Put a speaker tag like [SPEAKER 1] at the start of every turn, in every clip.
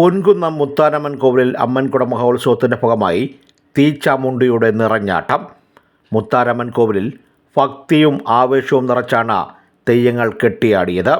[SPEAKER 1] പൊൻകുന്നം മുത്താനമ്മൻ കോവിലിൽ അമ്മൻകുട മഹോത്സവത്തിന്റെ ഭാഗമായി തീച്ചാമുണ്ടിയുടെ നിറഞ്ഞാട്ടം. മുത്താരമ്മൻ കോവിലിൽ ഭക്തിയും ആവേശവും നിറച്ചാണ് തെയ്യങ്ങൾ കെട്ടിയാടിയത്.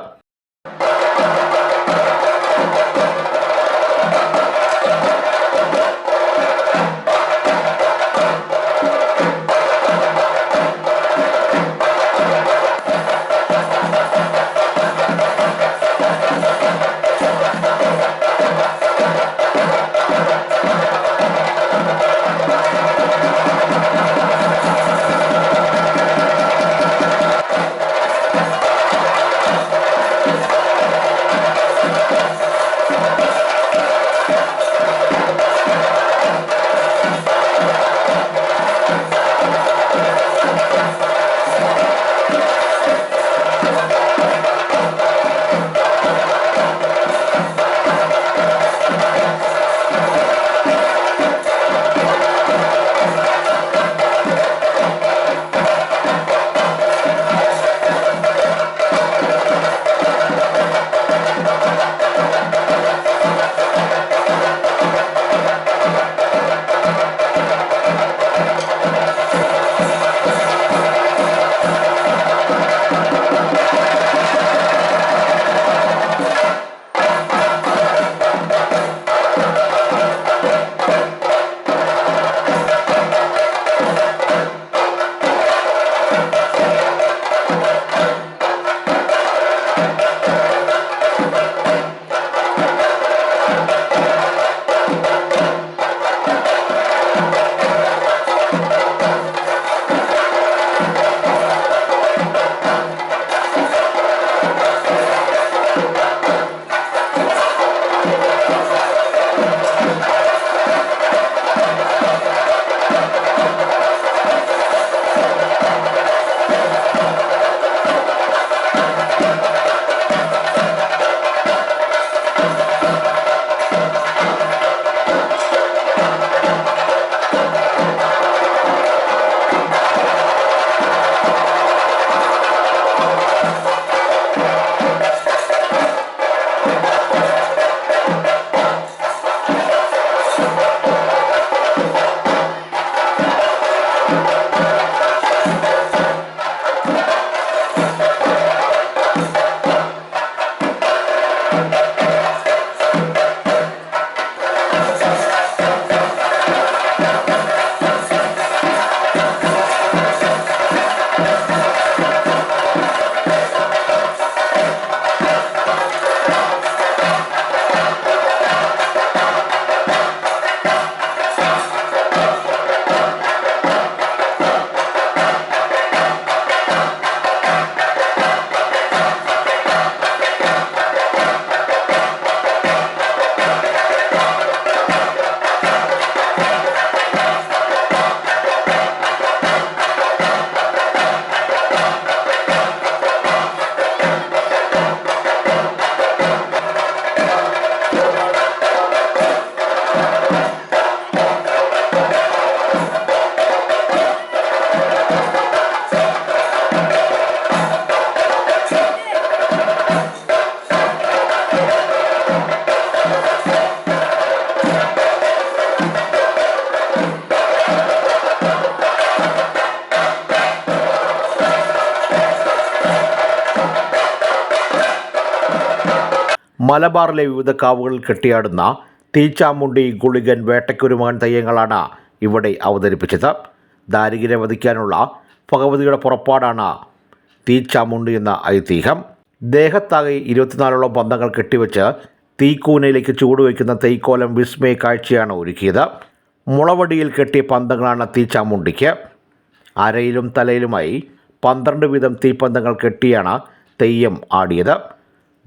[SPEAKER 1] മലബാറിലെ വിവിധ കാവുകളിൽ കെട്ടിയാടുന്ന തീച്ചാമുണ്ടി ഗുളികൻ വേട്ടയ്ക്കൊരുമകൻ തെയ്യങ്ങളാണ് ഇവിടെ അവതരിപ്പിച്ചത്. ദാരികരെ വധിക്കാനുള്ള ഭഗവതിയുടെ പുറപ്പാടാണ് തീച്ചാമുണ്ടി എന്ന ഐതിഹ്യം. ദേഹത്താകെ ഇരുപത്തിനാലോളം പന്തങ്ങൾ കെട്ടിവെച്ച് തീക്കൂനയിലേക്ക് ചൂടുവയ്ക്കുന്ന തെയ്ക്കോലം വിസ്മയ കാഴ്ചയാണ് ഒരുക്കിയത്. മുളവടിയിൽ കെട്ടിയ പന്തങ്ങളാണ് തീച്ചാമുണ്ടിക്ക്. അരയിലും തലയിലുമായി പന്ത്രണ്ട് വീതം തീപ്പന്തങ്ങൾ കെട്ടിയാണ് തെയ്യം ആടിയത്.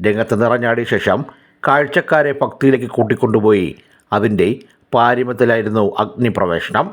[SPEAKER 1] രംഗത്ത് നിറഞ്ഞാടിയ ശേഷം കാഴ്ചക്കാരെ ഭക്തിയിലേക്ക് കൂട്ടിക്കൊണ്ടുപോയി. അതിന്റെ പാരിമത്തിലായിരുന്നു അഗ്നിപ്രവേശനം.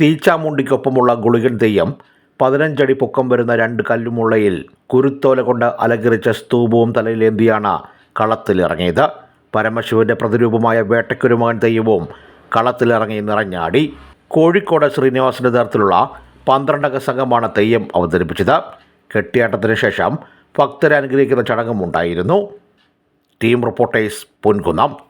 [SPEAKER 1] തീച്ചാമുണ്ടിക്കൊപ്പമുള്ള ഗുളികൻ തെയ്യം പതിനഞ്ചടി പൊക്കം വരുന്ന രണ്ട് കല്ലുമുള്ളയിൽ കുരുത്തോല കൊണ്ട് അലങ്കരിച്ച സ്തൂപവും തലയിലേന്തിയാണ് കളത്തിലിറങ്ങിയത്. പരമശിവന്റെ പ്രതിരൂപമായ വേട്ടക്കുരുമകൻ തെയ്യവും കളത്തിലിറങ്ങി നിറഞ്ഞാടി. കോഴിക്കോട് ശ്രീനിവാസിന്റെ നേതൃത്വത്തിലുള്ള പന്ത്രണ്ടംഗ സംഘമാണ് തെയ്യം അവതരിപ്പിച്ചത്. കെട്ടിയാട്ടത്തിന് ശേഷം ഭക്തരെ അനുഗ്രഹിക്കുന്ന ചടങ്ങും ഉണ്ടായിരുന്നു. Team reporters Ponkunnam.